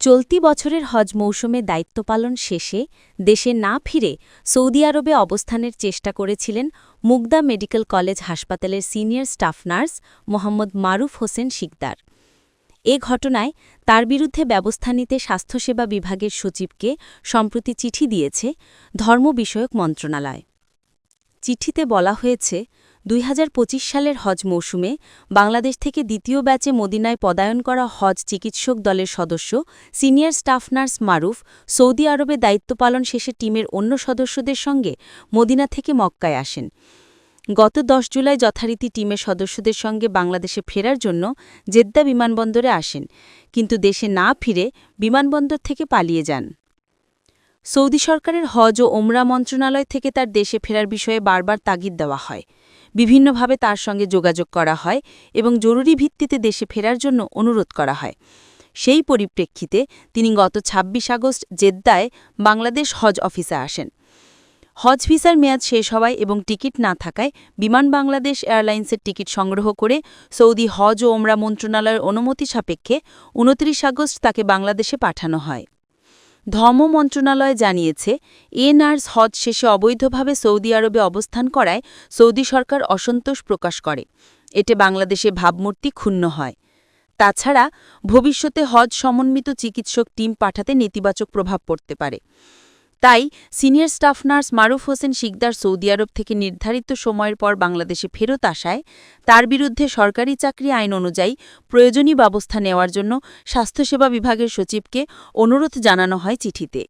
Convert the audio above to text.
চলতি বছরের হজ মৌসুমে দায়িত্ব পালন শেষে দেশে না ফিরে সৌদি আরবে অবস্থানের চেষ্টা করেছিলেন মুগদা মেডিকেল কলেজ হাসপাতালের senior staff nurse Mohammad Maruf Hossain Shikdar. এ ঘটনায় তার বিরুদ্ধে ব্যবস্থা নিতে স্বাস্থ্যসেবা বিভাগের সচিবকে সম্প্রতি চিঠি দিয়েছে ধর্ম বিষয়ক মন্ত্রণালয়। চিঠিতে বলা হয়েছে দুই হাজার পঁচিশ সালের হজ মৌসুমে বাংলাদেশ থেকে দ্বিতীয় ব্যাচে মদিনায় পদায়ন করা হজ চিকিৎসক দলের সদস্য senior staff nurse Maruf Saudi আরবে দায়িত্ব পালন শেষে টিমের অন্য সদস্যদের সঙ্গে মদিনা থেকে মক্কায় আসেন। গত দশ জুলাই যথারীতি টিমের সদস্যদের সঙ্গে বাংলাদেশে ফেরার জন্য জেদ্দা বিমানবন্দরে আসেন, কিন্তু দেশে না ফিরে বিমানবন্দর থেকে পালিয়ে যান। সৌদি সরকারের হজ ও ওমরা মন্ত্রণালয় থেকে তার দেশে ফেরার বিষয়ে বারবার তাগিদ দেওয়া হয়। বিভিন্নভাবে তার সঙ্গে যোগাযোগ করা হয় এবং জরুরি ভিত্তিতে দেশে ফেরার জন্য অনুরোধ করা হয়। সেই পরিপ্রেক্ষিতে তিনি গত ২৬ আগস্ট জেদ্দায় বাংলাদেশ হজ অফিসে আসেন। হজ ভিসার মেয়াদ শেষ হওয়ায় এবং টিকিট না থাকায় বিমান বাংলাদেশ এয়ারলাইন্সের টিকিট সংগ্রহ করে সৌদি হজ ও ওমরা মন্ত্রণালয়ের অনুমতি সাপেক্ষে উনত্রিশ আগস্ট তাকে বাংলাদেশে পাঠানো হয়। ধর্ম মন্ত্রণালয় জানিয়েছে এনআরস হজ শেষে অবৈধভাবে সৌদি আরবে অবস্থান করায় সৌদি সরকার অসন্তোষ প্রকাশ করে। এতে বাংলাদেশে ভাবমূর্তি ক্ষুণ্ণ হয়। তাছাড়া ভবিষ্যতে হজ সমন্বিত চিকিৎসক টিম পাঠাতে নেতিবাচক প্রভাব পড়তে পারে। তাই senior staff nurse Maruf Hossain Shikdar Saudi Arab থেকে নির্ধারিত সময়ের পর বাংলাদেশে ফেরত আসায় তার বিরুদ্ধে সরকারি চাকরি আইন অনুযায়ী প্রয়োজনীয় ব্যবস্থা নেওয়ার জন্য স্বাস্থ্যসেবা বিভাগের সচিবকে অনুরোধ জানানো হয় চিঠিতে।